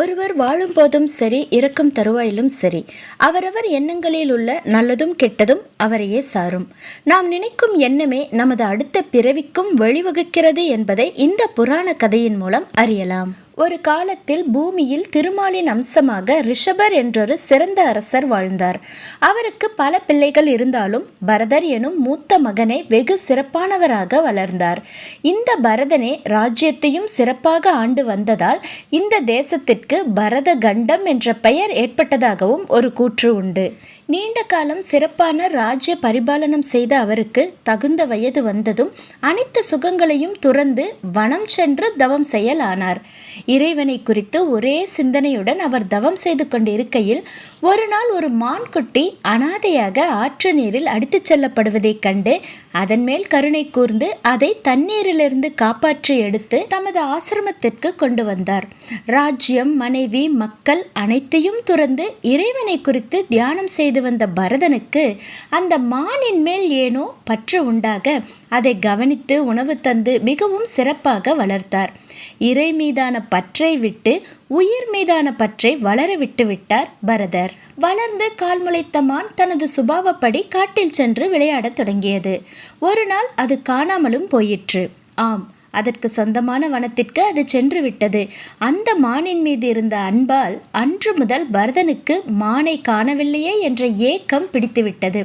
ஒருவர் வாழும்போதும் சரி இறக்கும் தருவாயிலும் சரி அவரவர் எண்ணங்களில் உள்ள நல்லதும் கெட்டதும் அவரையே சாரும். நாம் நினைக்கும் எண்ணமே நமது அடுத்த பிறவிக்கும் வழிவகுக்கிறது என்பதை இந்த புராண கதையின் மூலம் அறியலாம். ஒரு காலத்தில் பூமியில் திருமாலின் அம்சமாக ரிஷபர் என்றொரு சிறந்த அரசர் வாழ்ந்தார். அவருக்கு பல பிள்ளைகள் இருந்தாலும் பரதர் எனும் மூத்த மகனை வெகு சிறப்பானவராக வளர்ந்தார். இந்த பரதனே ராஜ்யத்தையும் சிறப்பாக ஆண்டு வந்ததால் இந்த தேசத்திற்கு பரத கண்டம் என்ற பெயர் ஏற்பட்டதாகவும் ஒரு கூற்று உண்டு. நீண்ட காலம் சிறப்பான ராஜ்ய பரிபாலனம் செய்த அவருக்கு தகுந்த வயது வந்ததும் அனைத்து சுகங்களையும் துறந்து வனம் சென்று தவம் செயலானார் இறைவனை குறித்து ஒரே சிந்தனையுடன் அவர் தவம் செய்து கொண்டிருக்கையில் ஒரு நாள் ஒரு மான்குட்டி அனாதையாக ஆற்று நீரில் அடித்துச் செல்லப்படுவதைக் கண்டு அதன் மேல் கருணை கூர்ந்து அதை தண்ணீரிலிருந்து காப்பாற்றி எடுத்து தமது ஆசிரமத்திற்கு கொண்டு வந்தார். ராஜ்யம் மனைவி மக்கள் அனைத்தையும் துறந்து இறைவனை குறித்து தியானம் செய்து செய்து வந்த பரதனுக்கு அந்த மானின் மேல் ஏனோ பற்று உண்டாக அதை கவனித்து உணவு தந்து மிகவும் சிறப்பாக வளர்த்தார். இறை மீதான பற்றை விட்டு உயிர் மீதான பற்றை வளர விட்டு விட்டார் பரதர். வளர்ந்து கால் முளைத்த மான் தனது சுபாவப்படி காட்டில் சென்று விளையாடத் தொடங்கியது. ஒரு நாள் அது காணாமலும் போயிற்று. ஆம் அதற்கு சொந்தமான வனத்திற்கு அது சென்று விட்டது அந்த மானின் மீது இருந்த அன்பால் அன்று முதல் பரதனுக்கு மானை காணவில்லையே என்ற ஏக்கம் பிடித்துவிட்டது.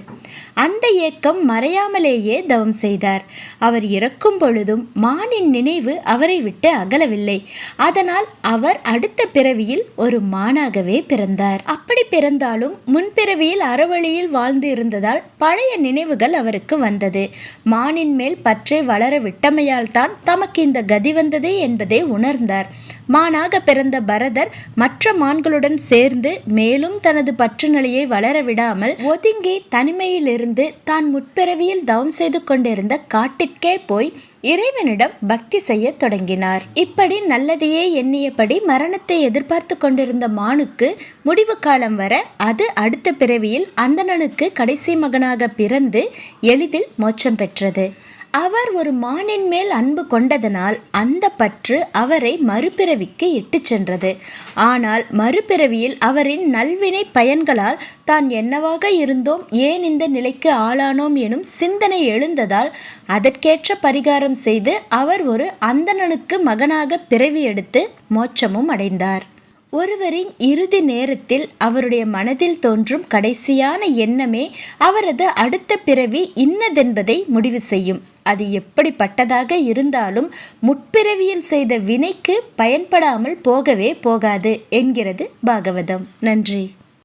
அந்த ஏக்கம் மறையாமலேயே தவம் செய்தார். அவர் இறக்கும் பொழுதும் மானின் நினைவு அவரை விட்டு அகலவில்லை. அதனால் அவர் அடுத்த பிறவியில் ஒரு மானாகவே பிறந்தார். அப்படி பிறந்தாலும் முன்பிறவியில் அறவழியில் வாழ்ந்து இருந்ததால் பழைய நினைவுகள் அவருக்கு வந்தது. மானின் மேல் பற்றை வளர விட்டமையால் தான் தமக்கு இந்த கதி வந்ததே என்பதை உணர்ந்தார். மானாக பிறந்த பரதர் மற்ற மான்களுடன் சேர்ந்து மேலும் தனது பற்று நிலையை வளர விடாமல் ஒதுங்கி தனிமையிலிருந்து தான் முற்பிறவியில் தவம் செய்து கொண்டிருந்த காட்டிற்கே போய் இறைவனிடம் பக்தி செய்ய தொடங்கினார். இப்படி நல்லதையே எண்ணியபடி மரணத்தை எதிர்பார்த்து கொண்டிருந்த மானுக்கு முடிவு காலம் வர அது அடுத்த பிறவியில் அந்தணனுக்கு கடைசி மகனாக பிறந்து எளிதில் மோட்சம் பெற்றது. அவர் ஒரு மானின் மேல் அன்பு கொண்டதனால் அந்த பற்று அவரை மறுபிறவிக்கு இட்டு சென்றது. ஆனால் மறுபிறவியில் அவரின் நல்வினை பயன்களால் தான் என்னவாக இருந்தோம் ஏன் இந்த நிலைக்கு ஆளானோம் எனும் சிந்தனை எழுந்ததால் அதற்கேற்ற பரிகாரம் செய்து அவர் ஒரு அந்தணனுக்கு மகனாக பிறவி எடுத்து மோட்சமும் அடைந்தார். ஒருவரின் இறுதி நேரத்தில் அவருடைய மனதில் தோன்றும் கடைசியான எண்ணமே அவரது அடுத்த பிறவி இன்னதென்பதை முடிவு செய்யும். அது எப்படிப்பட்டதாக இருந்தாலும் முற்பிறவியில் செய்த வினைக்கு பயன்படாமல் போகவே போகாது என்கிறது பாகவதம். நன்றி.